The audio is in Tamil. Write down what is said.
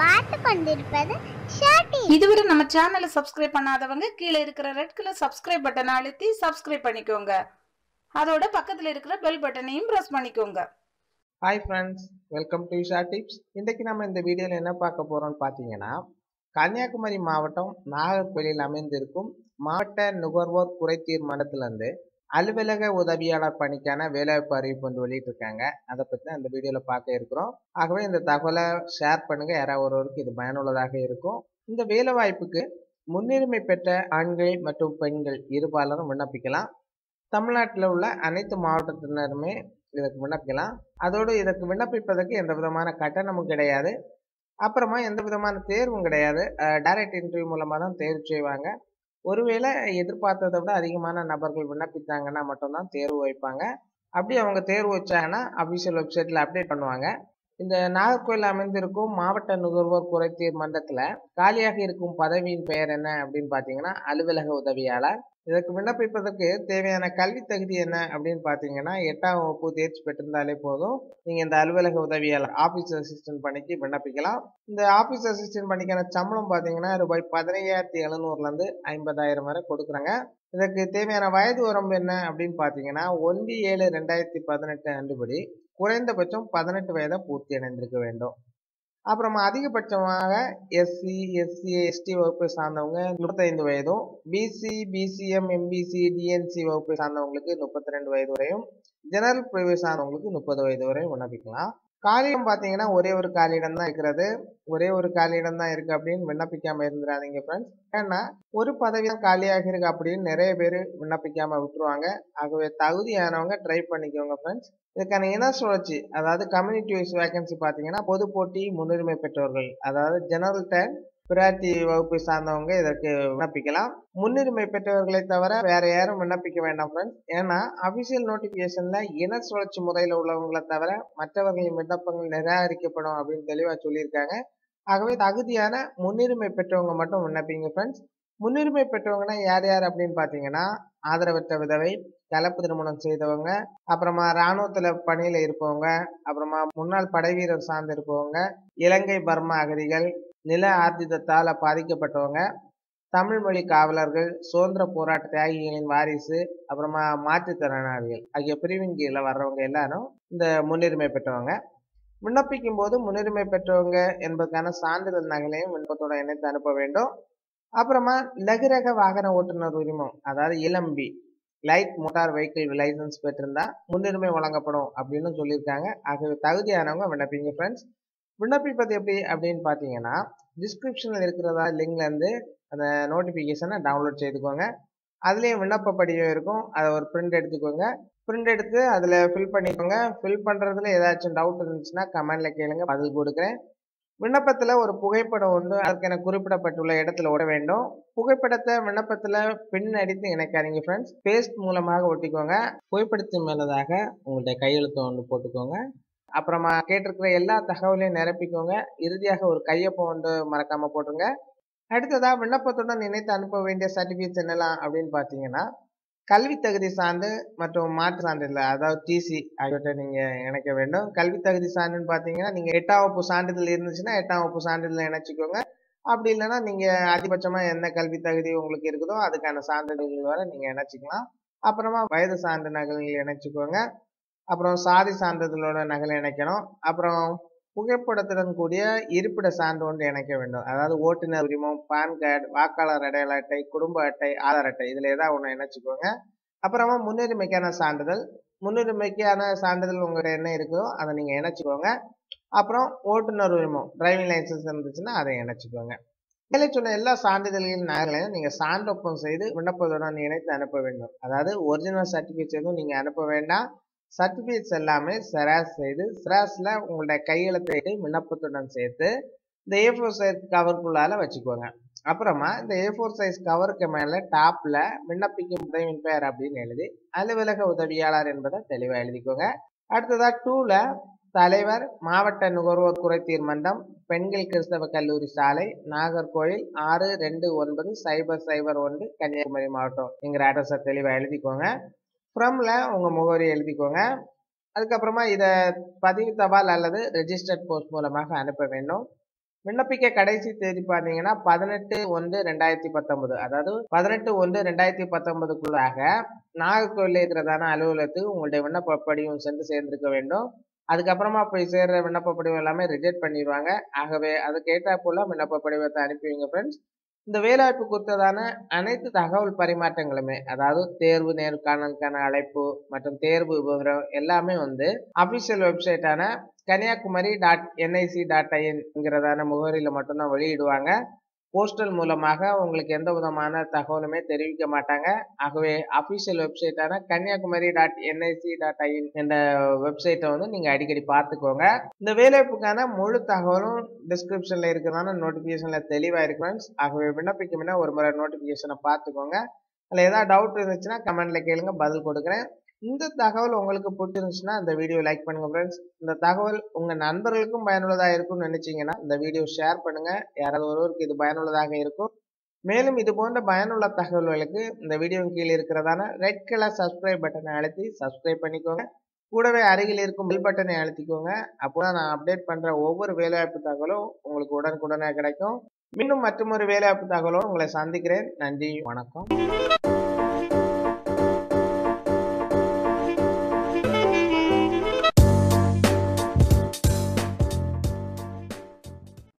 பார்த்து கொண்டிருப்பது இதுவரை நம்ம சேனலை சப்ஸ்கிரைப் பண்ணாதவங்க கீழே இருக்கிற ரெட் கலர் சப்ஸ்கிரைப் பட்டனை அழுத்தி சப்ஸ்கிரைப் பண்ணிக்கோங்க. அதோட பக்கத்துல இருக்கிற பெல் பட்டனையும் பிரஸ் பண்ணிக்கோங்க. Hi friends welcome to Sha tips இன்றைக்கு நம்ம இந்த வீடியோவில் என்ன பார்க்க போகிறோம்னு பார்த்தீங்கன்னா கன்னியாகுமரி மாவட்டம் நாகர்கோயிலில் அமைந்திருக்கும் மாவட்ட நுகர்வோர் குறைதீர் மன்றத்திலேருந்து அலுவலக உதவியாளர் பணிக்கான வேலைவாய்ப்பு அறிவிப்பு ஒன்று வெளியிட்டிருக்காங்க. அதை பற்றி அந்த வீடியோவில் பார்க்க இருக்கிறோம். ஆகவே இந்த தகவலை ஷேர் பண்ணுங்கள் யாராவது ஒருவருக்கு இது பயனுள்ளதாக இருக்கும். இந்த வேலைவாய்ப்புக்கு முன்னுரிமை பெற்ற ஆண்கள் மற்றும் பெண்கள் இருபாலரும் விண்ணப்பிக்கலாம். தமிழ்நாட்டில் உள்ள அனைத்து மாவட்டத்தினருமே இதற்கு விண்ணப்பிக்கலாம். அதோடு இதற்கு விண்ணப்பிப்பதற்கு எந்த விதமான கட்டணமும் கிடையாது. அப்புறமா எந்த விதமான தேர்வும் கிடையாது. டைரக்ட் இன்டர்வியூ மூலமாக தான் தேர்வு செய்வாங்க. ஒருவேளை எதிர்பார்த்ததை விட அதிகமான நபர்கள் விண்ணப்பித்தாங்கன்னா மட்டும்தான் தேர்வு வைப்பாங்க. அப்படி அவங்க தேர்வு வச்சாங்கன்னா அஃபிஷியல் வெப்சைட்டில் அப்டேட் பண்ணுவாங்க. இந்த நாகர்கோயில் அமைந்திருக்கும் மாவட்ட நுகர்வோர் குறைதீர் மன்றத்தில் காலியாக இருக்கும் பதவியின் பெயர் என்ன அப்படின்னு பார்த்தீங்கன்னா அலுவலக உதவியாளர் இதற்கு விண்ணப்பிப்பதற்கு தேவையான கல்வி தகுதி என்ன அப்படின்னு பார்த்தீங்கன்னா எட்டாம் வகுப்பு தேர்ச்சி பெற்றிருந்தாலே போதும். நீங்கள் இந்த அலுவலக உதவியாளர் ஆஃபீஸ் அசிஸ்டன்ட் பணிக்கு விண்ணப்பிக்கலாம். இந்த ஆஃபீஸ் அசிஸ்டன்ட் பணிக்கான சம்பளம் பார்த்தீங்கன்னா ரூபாய் பதினையாயிரத்தி எழுநூறுலேருந்து ஐம்பதாயிரம் வரை கொடுக்குறாங்க. இதற்கு தேவையான வயது வரம்பு என்ன அப்படின்னு பார்த்தீங்கன்னா ஒன்று ஏழு ரெண்டாயிரத்தி பதினெட்டு அன்றுபடி குறைந்தபட்சம் பதினெட்டு வயதை பூர்த்தி அடைந்திருக்க வேண்டும். அப்புறமா அதிகபட்சமாக எஸ்சி எஸ்சி எஸ்டி வகுப்பை சார்ந்தவங்க முப்பத்தைந்து வயதும் பிசி பிசிஎம் எம்பிசி டிஎன்சி வகுப்பை சார்ந்தவங்களுக்கு முப்பத்தி ரெண்டு வயது வரையும் ஜெனரல் பிரிவை சார்ந்தவங்களுக்கு முப்பது வயது வரையும் விண்ணப்பிக்கலாம். காலியிடம் பார்த்தீங்கன்னா ஒரே ஒரு காலியிடம் தான் இருக்கிறது. ஒரே ஒரு காலியிடம் தான் இருக்கு அப்படின்னு விண்ணப்பிக்காம இருந்துடாதீங்க ஃப்ரெண்ட்ஸ் ஏன்னா ஒரு பதவி தான் காலியாக இருக்கு அப்படின்னு நிறைய பேர் விண்ணப்பிக்காம விட்டுருவாங்க. ஆகவே தகுதியானவங்க ட்ரை பண்ணிக்கோங்க ஃப்ரெண்ட்ஸ் இதுக்கான இன சுழற்சி அதாவது கம்யூனிட்டி வைஸ் வேகன்சி பார்த்தீங்கன்னா பொது போட்டி முன்னுரிமை பெற்றவர்கள் அதாவது ஜெனரல் டேன் பிராட்டி வகுப்பை சார்ந்தவங்க இதற்கு விண்ணப்பிக்கலாம். முன்னுரிமை பெற்றவர்களை தவிர வேற யாரும் விண்ணப்பிக்க வேண்டாம் ஃப்ரெண்ட்ஸ் ஏன்னா அபிஷியல் நோட்டிபிகேஷன்ல இன சுழற்சி முறையில் உள்ளவங்களை தவிர மற்றவர்களின் விண்ணப்பங்கள் நிராகரிக்கப்படும் அப்படின்னு தெளிவாக சொல்லியிருக்காங்க. ஆகவே தகுதியான முன்னுரிமை பெற்றவங்க மட்டும் விண்ணப்பிங்க ஃப்ரெண்ட்ஸ் முன்னுரிமை பெற்றவங்கன்னா யார் யார் அப்படின்னு பார்த்தீங்கன்னா ஆதரவற்ற விதவை கலப்பு திருமணம் செய்தவங்க அப்புறமா இராணுவத்துல பணியில இருப்பவங்க அப்புறமா முன்னாள் படை வீரர் சார்ந்து இருப்பவங்க இலங்கை பர்மா அகதிகள் நில ஆர்ஜிதத்தால் பாதிக்கப்பட்டவங்க தமிழ் மொழி காவலர்கள் சுதந்திர போராட்ட தியாகிகளின் வாரிசு அப்புறமா மாற்றுத்திறனாளிகள் ஆகிய பிரிவின் கீழே வர்றவங்க எல்லாரும் இந்த முன்னுரிமை பெற்றவங்க. விண்ணப்பிக்கும் போது முன்னுரிமை பெற்றவங்க என்பதற்கான சான்றிதழ் நகலையும் விண்ணப்பத்தோட இணைத்து அனுப்ப வேண்டும். அப்புறமா லகுரக வாகன ஓட்டுநர் உரிமம் அதாவது இளம்பி லைட் மோட்டார் வெஹிக்கிள் லைசன்ஸ் பெற்றிருந்தா முன்னுரிமை வழங்கப்படும் அப்படின்னு சொல்லியிருக்காங்க. ஆகவே தகுதியானவங்க விண்ணப்பிங்க ஃப்ரெண்ட்ஸ் விண்ணப்பிப்பது எப்படி அப்படின்னு பார்த்தீங்கன்னா டிஸ்கிரிப்ஷனில் இருக்கிறதா லிங்க்லேருந்து அந்த நோட்டிஃபிகேஷனை டவுன்லோட் செய்துக்கோங்க. அதுலேயும் விண்ணப்ப படிவம் இருக்கும். அதை ஒரு பிரிண்ட் எடுத்துக்கோங்க. பிரிண்ட் எடுத்து அதில் ஃபில் பண்ணிக்கோங்க. ஃபில் பண்ணுறதுல ஏதாச்சும் டவுட் இருந்துச்சுன்னா கமெண்டில் கேளுங்க. பதில் கொடுக்குறேன். விண்ணப்பத்தில் ஒரு புகைப்படம் ஒன்று அதற்கு என குறிப்பிடப்பட்டுள்ள இடத்துல விட வேண்டும். புகைப்படத்தை விண்ணப்பத்தில் பின் அடித்து இணைக்காதீங்க ஃப்ரெண்ட்ஸ் பேஸ்ட் மூலமாக ஒட்டிக்கோங்க. புகைப்படத்தின் மேலதாக உங்கள்கிட்ட கையெழுத்து ஒன்று போட்டுக்கோங்க. அப்புறமா கேட்டிருக்கிற எல்லா தகவலையும் நிரப்பிக்கோங்க. இறுதியாக ஒரு கையொப்பம் வந்து மறக்காமல் போட்டுருங்க. அடுத்ததாக விண்ணப்பத்துடன் இணைத்து அனுப்ப வேண்டிய சர்டிஃபிகேட்ஸ் என்னலாம் அப்படின்னு பார்த்தீங்கன்னா கல்வி தகுதி சான்று மற்றும் மாற்று சான்றிதழ் அதாவது டிசி ஆகியவற்றை நீங்கள் இணைக்க வேண்டும். கல்வி தகுதி சான்றுன்னு பார்த்தீங்கன்னா நீங்கள் எட்டாம் வகுப்பு சான்றிதழ் இருந்துச்சுன்னா எட்டாம் வகுப்பு சான்றிதழ் இணைச்சிக்கோங்க. அப்படி இல்லைன்னா நீங்கள் அதிகபட்சமாக என்ன கல்வி தகுதி உங்களுக்கு இருக்குதோ அதுக்கான சான்றிதழ்கள் வரை நீங்கள் இணைச்சிக்கலாம். அப்புறமா வயது சான்று நகல்கள் இணைச்சிக்கோங்க. அப்புறம் சாதி சான்றிதழோட நகலை இணைக்கணும். அப்புறம் புகைப்படத்துடன் கூடிய இருப்பிட சான்று ஒன்று இணைக்க வேண்டும். அதாவது ஓட்டுநர் உரிமம் பான் கார்டு வாக்காளர் அடையாள அட்டை குடும்ப அட்டை ஆதார் அட்டை இதில் ஏதாவது ஒன்று இணைச்சிக்கோங்க. அப்புறமா முன்னுரிமைக்கான சான்றிதழ். முன்னுரிமைக்கான சான்றிதழ் உங்கள்கிட்ட என்ன இருக்குதோ அதை நீங்கள் இணைச்சிக்கோங்க. அப்புறம் ஓட்டுநர் உரிமம் டிரைவிங் லைசன்ஸ் இருந்துச்சுன்னா அதை இணைச்சிக்கோங்க. மேலே சொன்ன எல்லா சான்றிதழ்களின் நகலையும் நீங்கள் சான்றொப்பம் செய்து விண்ணப்பத்துடன் இணைத்து அனுப்ப வேண்டும். அதாவது ஒரிஜினல் சர்டிஃபிகேட் எதுவும் நீங்கள் அனுப்ப வேண்டாம். சர்டிஃபிகேட்ஸ் எல்லாமே செராஸ் செய்து செராஸில் உங்களுடைய கையெழுத்தை விண்ணப்பத்துடன் சேர்த்து இந்த ஏ ஃபோர் சைஸ் கவருக்குள்ளால வச்சுக்கோங்க. அப்புறமா இந்த ஏ ஃபோர் சைஸ் கவருக்கு மேலே டாப்பில் விண்ணப்பிக்கும் உதவியின் பெயர் அப்படின்னு எழுதி அலுவலக உதவியாளர் என்பதை தெளிவாக எழுதிக்கோங்க. அடுத்ததாக டூவில் தலைவர் மாவட்ட நுகர்வோர் குறைதீர் மன்றம் பெண்கள் கிறிஸ்தவ கல்லூரி சாலை நாகர்கோயில் ஆறு ரெண்டு ஒன்பது சைபர் சைபர் ஒன்று கன்னியாகுமரி மாவட்டம் என்கிற அட்ரஸை தெளிவாக எழுதிக்கோங்க. ஃப்ரம்ல உங்கள் முகவரி எழுதிக்கோங்க. அதுக்கப்புறமா இதை பதிவு தபால் அல்லது ரெஜிஸ்டர்ட் போஸ்ட் மூலமாக அனுப்ப வேண்டும். விண்ணப்பிக்க கடைசி தேதி பார்த்தீங்கன்னா பதினெட்டு ஒன்று ரெண்டாயிரத்தி பத்தொன்பது. அதாவது பதினெட்டு ஒன்று ரெண்டாயிரத்தி பத்தொன்பதுக்குள்ளாக நாகர்கோவில் இருக்கிறதான அலுவலகத்துக்கு உங்களுடைய விண்ணப்ப படிவம் சென்று சேர்ந்திருக்க வேண்டும். அதுக்கப்புறமா போய் சேர்ற விண்ணப்ப படிவம் எல்லாமே ரிஜெக்ட் பண்ணிடுவாங்க ஆகவே அதுக்கேற்ற போல விண்ணப்ப படிவத்தை அனுப்பிவிங்க ஃப்ரெண்ட்ஸ் இந்த வேலைவாய்ப்பு குறித்ததான அனைத்து தகவல் பரிமாற்றங்களுமே அதாவது தேர்வு நேர்காணலுக்கான அழைப்பு மற்றும் தேர்வு விவரம் எல்லாமே வந்து official வெப்சைட்டான Kanyakumari dot N I C dot ஐஎன்ங்கிறதான முகவரியில் மட்டும்தான் வெளியிடுவாங்க. போஸ்டல் மூலமாக உங்களுக்கு எந்த விதமான தகவலுமே தெரிவிக்க மாட்டாங்க. ஆகவே official வெப்சைட்டான Kanyakumari dot N I C dot I N என்ற வெப்சைட்டை வந்து நீங்கள் அடிக்கடி பார்த்துக்கோங்க. இந்த வேலைவாய்ப்புக்கான முழு தகவலும் டிஸ்கிரிப்ஷனில் இருக்கிறதான நோட்டிஃபிகேஷனில் தெளிவாக இருக்கிறேன் ஆகவே விண்ணப்பிக்கும் ஒரு முறை நோட்டிஃபிகேஷனை பார்த்துக்கோங்க. அதில் ஏதாவது டவுட் இருந்துச்சுன்னா கமெண்ட்டில் கேளுங்க பதில் கொடுக்குறேன். இந்த தகவல் உங்களுக்கு பிடிச்சிருந்துச்சுன்னா இந்த வீடியோ லைக் பண்ணுங்க ஃப்ரெண்ட்ஸ் இந்த தகவல் உங்க நண்பர்களுக்கும் பயனுள்ளதாக இருக்கும்னு நினைச்சீங்கன்னா இந்த வீடியோ ஷேர் பண்ணுங்க. யாராவது ஒருவருக்கு இது பயனுள்ளதாக இருக்கும். மேலும் இது போன்ற பயனுள்ள தகவல்களுக்கு இந்த வீடியோ கீழே இருக்கிறதான ரெட் கலர் சப்ஸ்கிரைப் பட்டனை அழுத்தி சப்ஸ்கிரைப் பண்ணிக்கோங்க. கூடவே அருகில் இருக்கும் பெல் பட்டனை அழுத்திக்கோங்க. அப்போதான் நான் அப்டேட் பண்ற ஒவ்வொரு வேலைவாய்ப்பு தகவலும் உங்களுக்கு உடனுக்குடனே கிடைக்கும். மீண்டும் மற்றொரு வேலைவாய்ப்பு தகவலோடு உங்களை சந்திக்கிறேன். நன்றி வணக்கம்.